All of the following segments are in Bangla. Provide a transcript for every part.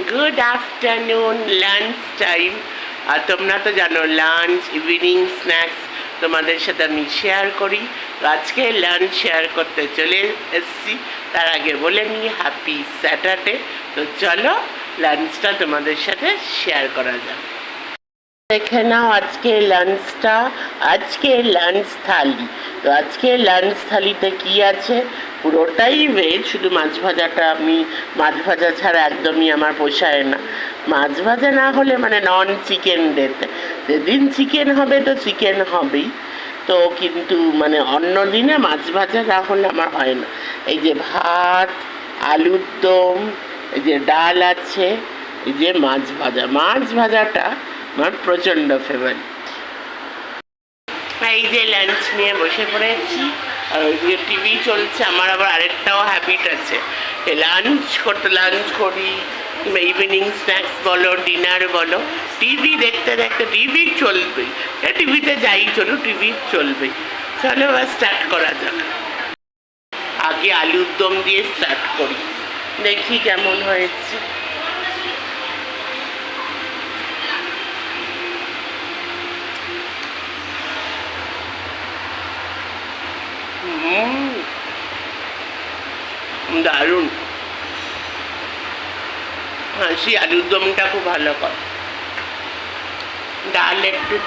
গুড আফটারনুন লাঞ্চ টাইম আর তোমরা তো জানো লাঞ্চ ইভিনিং স্ন্যাক্স তোমাদের সাথে আমি শেয়ার করি। আজকে লাঞ্চ শেয়ার করতে চলে এসেছি। তার আগে বলে নিই হ্যাপি স্যাটারডে তো চলো লাঞ্চটা তোমাদের সাথে শেয়ার করা যাক। দেখে নাও আজকে লাঞ্চটা আজকে লাঞ্চ থালি। তো আজকে লাঞ্চ থালিতে কি আছে? পুরোটাই ভেজ শুধু মাছ ভাজাটা আমি, মাছ ভাজা ছাড়া একদমই আমার পোষায় না। মাছ ভাজা না হলে মানে নন চিকেন ডেতে যেদিন চিকেন হবে তো চিকেন হবেই। তো কিন্তু মানে অন্য দিনে মাছ ভাজা না হলে আমার হয় না। এই যে ভাত, আলুর দম, এই যে ডাল আছে, এই যে মাছ ভাজা। মাছ ভাজাটা আমার প্রচণ্ড ফেভারিট এই যে লাঞ্চ নিয়ে বসে পড়েছি, আর ওইদিকে টিভি চলছে, আমার আবার আরেকটাও হ্যাবিট আছে। লাঞ্চ করতে লাঞ্চ করি ইভিনিং স্ন্যাক্স বলো ডিনার বলো। টিভি দেখতে দেখতে টিভি চলবেই। টিভিতে যাই চলো টিভি চলবেই। চলো এবার স্টার্ট করা যাক। আগে আলুর দম দিয়ে স্টার্ট করি। দেখি কেমন হয়েছে। দারুণ। হাসি আলুর দমটা খুব ভালো কর। ডাল একটু।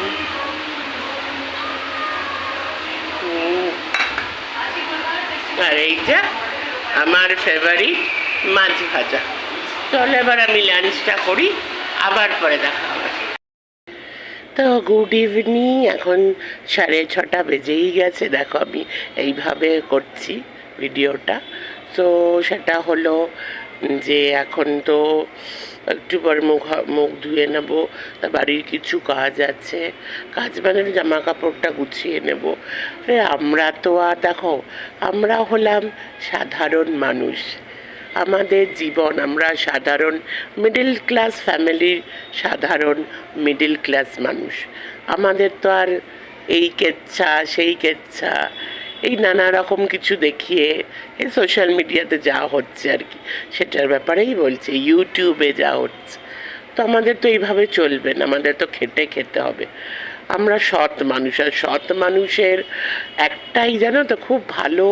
আর এইটা আমার ফেভারিট মাছ ভাজা। চলো এবার আমি লাঞ্চটা করি, আবার পরে দেখা হবে। তো গুড ইভিনিং এখন সাড়ে ছটা বেজেই গেছে। দেখো আমি এইভাবে করছি ভিডিওটা। তো সেটা হলো যে এখন তো একটু পর মুখ মুখ ধুয়ে নেব, তা বাড়ির কিছু কাজ আছে। কাজ মানে জামা কাপড়টা গুছিয়ে নেব। আরে আমরা তো আর দেখো, আমরা হলাম সাধারণ মানুষ। আমাদের জীবন, আমরা সাধারণ মিডল ক্লাস ফ্যামিলির সাধারণ মিডল ক্লাস মানুষ। আমাদের তো আর এই কেচ্ছা, সেই কেচ্ছা, এই নানা রকম কিছু দেখিয়ে এই সোশ্যাল মিডিয়াতে যা হচ্ছে আর কি। সেটার ব্যাপারেই বলছে ইউটিউবে যা হচ্ছে। তো আমাদের তো এইভাবে চলবে না, আমাদের তো খেটে খেতে হবে। আমরা সৎ মানুষ, আর সৎ মানুষের একটাই জানো তো খুব ভালো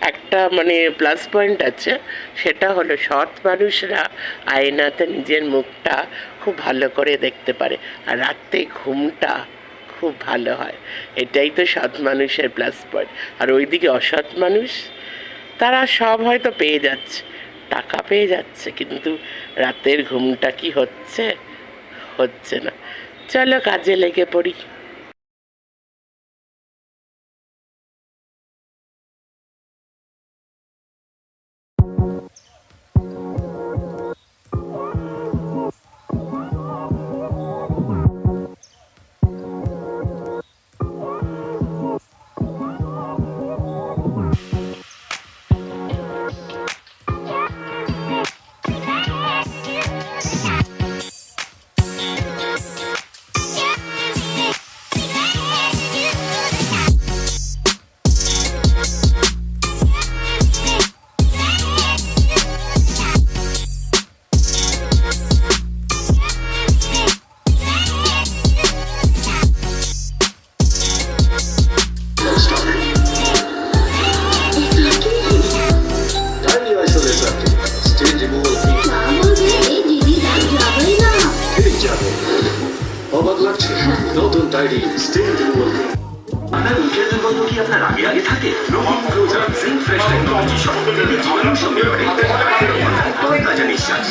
একটা মানে প্লাস পয়েন্ট আছে, সেটা হলো সৎ মানুষরা আয়নাতে নিজের মুখটা খুব ভালো করে দেখতে পারে, আর রাত্রে ঘুমটা খুব ভালো হয়। এটাই তো সৎ মানুষের প্লাস পয়েন্ট আর ওইদিকে অসৎ মানুষ, তারা সব হয়তো পেয়ে যাচ্ছে, টাকা পেয়ে যাচ্ছে, কিন্তু রাতের ঘুমটা কি হচ্ছে? হচ্ছে না। চলো কাজে লেগে পড়ি। ডায়েরি, স্টেট রিমুভাল আপনার মুখের দুর্গন্ধ কি আপনার আগে আগে থাকে? রোমান ক্লোজার সিং ফ্রেশ টেকনোলজি সম্পর্কে জীবাণু সম্মেলনে তবে নিঃশ্বাস।